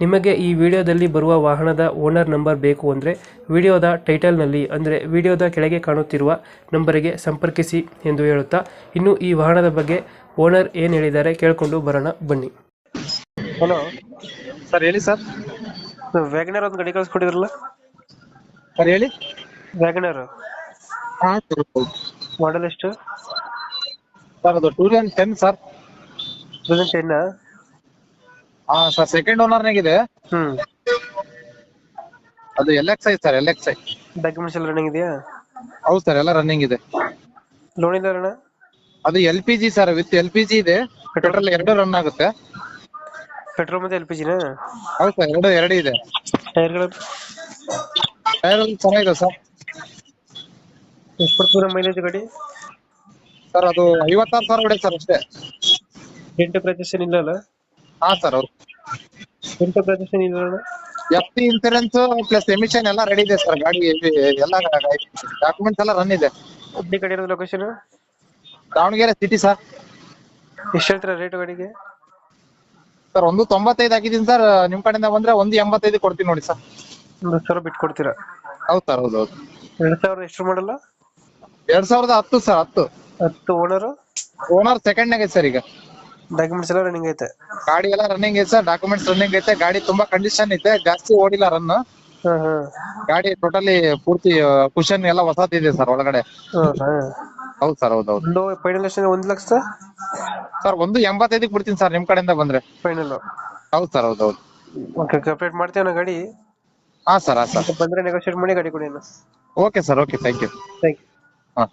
ನಿಮಗೆ ಈ ವಿಡಿಯೋದಲ್ಲಿ ಬರುವ ವಾಹನದ ಓನರ್ ನಂಬರ್ ಬೇಕು ಅಂದರೆ ವಿಡಿಯೋದ ಟೈಟಲ್ನಲ್ಲಿ ಅಂದರೆ ವಿಡಿಯೋದ ಕೆಳಗೆ ಕಾಣುತ್ತಿರುವ ನಂಬರಿಗೆ ಸಂಪರ್ಕಿಸಿ ಎಂದು ಹೇಳುತ್ತಾ ಇನ್ನು ಈ ವಾಹನದ ಬಗ್ಗೆ ಓನರ್ ಏನು ಹೇಳಿದ್ದಾರೆ ಕೇಳಿಕೊಂಡು ಬರೋಣ ಬನ್ನಿ. ಹಲೋ ಸರ್ ಹೇಳಿ ಸರ್ ವ್ಯಾಗನರ್ ಒಂದು ಗಡಿ ಕಳಿಸ್ಕೊಟ್ಟಿದ್ರಲ್ಲ? ಸರ್ ಹೇಳಿ. ವ್ಯಾಗನರ್ ಹಾಂ ಮಾಡಲ್ ಎಷ್ಟು? ಸರ್ ಅದು two thousand ten sir two thousand ten ಹಾಂ ಸರ್ ಸೆಕೆಂಡ್ ಓನರ್ನಾಗಿದೆ ಹ್ಮ್. ಅದು L X I sir L X I documents ಎಲ್ಲ ರನ್ನಿಂಗ್ ಇದೆಯಾ? ಹೌದು ಸರ್ ಎಲ್ಲ ರನ್ನಿಂಗ್ ಇದೆ. ಲೋನ್ ಇಲ್ಲ ಅಣ್ಣ? ಅದು L P G sir with L P G ಇದೆ. ಪೆಟ್ರೋಲ್ ಎರಡು ರನ್ ಆಗುತ್ತೆ. ಪೆಟ್ರೋಲ್ ಮತ್ತೆ ಎಲ್ ಪಿ ಜಿನ ಹೌದು ಸರ್ ಎರಡು ಎರಡು ಇದೆ. ಟೈರ್ಗಳು ಟೈರ್ ಚೆನ್ನಾಗಿದೆ ಸರ್. ಎಷ್ಟು ಕೊಡ್ತೀರ ಮೈಲೇಜ್ ಗಾಡಿ? ಸರ್ ಅದು ಐವತ್ತಾರು ಸಾವಿರ ಹೊಡೆ ಸರ್ ಅಷ್ಟೇ. ಎಂಟು ಪ್ರತಿಶತ ಇಲ್ಲ ಅಲ್ಲ? ಹಾಂ ಸರ್ ಅವ್ರು ಎಂತ ಪ್ರದರ್ಶನ ಅಣ್ಣ F T insurance plus emission ಎಲ್ಲ ರೆಡಿ ಇದೆ ಸರ್ ಗಾಡಿ ಎಲ್ಲ ಡಾಕ್ಯುಮೆಂಟ್ಸ್ ಎಲ್ಲ ರನ್ ಇದೆ. ಹುಬ್ಳಿ ಕಡೆ ಇರೋದು ಲೊಕೇಶನ್ ದಾವಣಗೆರೆ ಸಿಟಿ ಸರ್ ಎಷ್ಟು ಹೇಳ್ತೀರಾ ರೇಟ್ ಗಾಡಿಗೆ? ಸರ್ ಒಂದು ತೊಂಬತ್ತೈದು ಹಾಕಿದ್ದೀನಿ ಸರ್ ನಿಮ್ ಕಡೆಯಿಂದ ಬಂದ್ರೆ ಒಂದು ಎಂಬತ್ತೈದು ಕೊಡ್ತೀನಿ ನೋಡಿ ಸರ್ ಒಂದು ಸಾವಿರ ಬಿಟ್ಟು ಕೊಡ್ತೀರಾ? ಹೌದು ಸರ್ ಹೌದು ಹೌದು. ಎರಡು ಸಾವಿರ ಎಷ್ಟು ಮಾಡಲ್ಲ ಎರಡ್ ಸಾವಿರದ ಹತ್ತು ಸರ್ ಹತ್ತು. ಹತ್ತು ಓನರ್ ಓನರ್ ಸೆಕೆಂಡ್ ನಾಗ ಸರ್ ಈಗ. ಡಾಕ್ಯುಮೆಂಟ್ಸ್ ಎಲ್ಲ ರನ್ನಿಂಗ್ ಐತೆ. ಗಾಡಿ ಎಲ್ಲ ರನ್ನಿಂಗ್ ಐತೆ ಸರ್ ಡಾಕ್ಯುಮೆಂಟ್ಸ್ ರನ್ನಿಂಗ್ ಐತೆ. ಗಾಡಿ ತುಂಬಾ ಕಂಡೀಷನ್ ಐತೆ ಜಾಸ್ತಿ ಓಡಿಲ್ಲ ರನ್ ಹಾಂ ಹಾಂ. ಗಾಡಿ ಟೋಟಲಿ ಪೂರ್ತಿ ಕುಶನ್ ಎಲ್ಲ ಇದೆ ಸರ್ ಒಳಗಡೆ. ಹೌದ್? ಸರ್ ಹೌದು ಹೌದು. ಒಂದು ಫೈನಲ್ ಎಷ್ಟು ಒಂದ್ ಲಕ್ಷ? ಸರ್ ಒಂದು ಎಂಬತ್ತೈದಕ್ಕೆ ಬಿಡ್ತೀನಿ ಸರ್ ನಿಮ್ ಕಡೆಯಿಂದ ಬಂದ್ರೆ. ಫೈನಲ್ ಹೌದು ಸರ್ ಹೌದು ಹೌದು. ಓಕೆ ಕಂಪ್ಲೀಟ್ ಮಾಡ್ತೀವಿ ಗಾಡಿ. ಹಾ ಸರ್ ಹಾ ಸರ್ ಬಂದ್ರೆ ನೆಗೋಷಿಯೇಟ್ ಮಾಡಿ ಗಾಡಿ ಕೊಡಿ okay sir okay thank you thank you ಹಾ.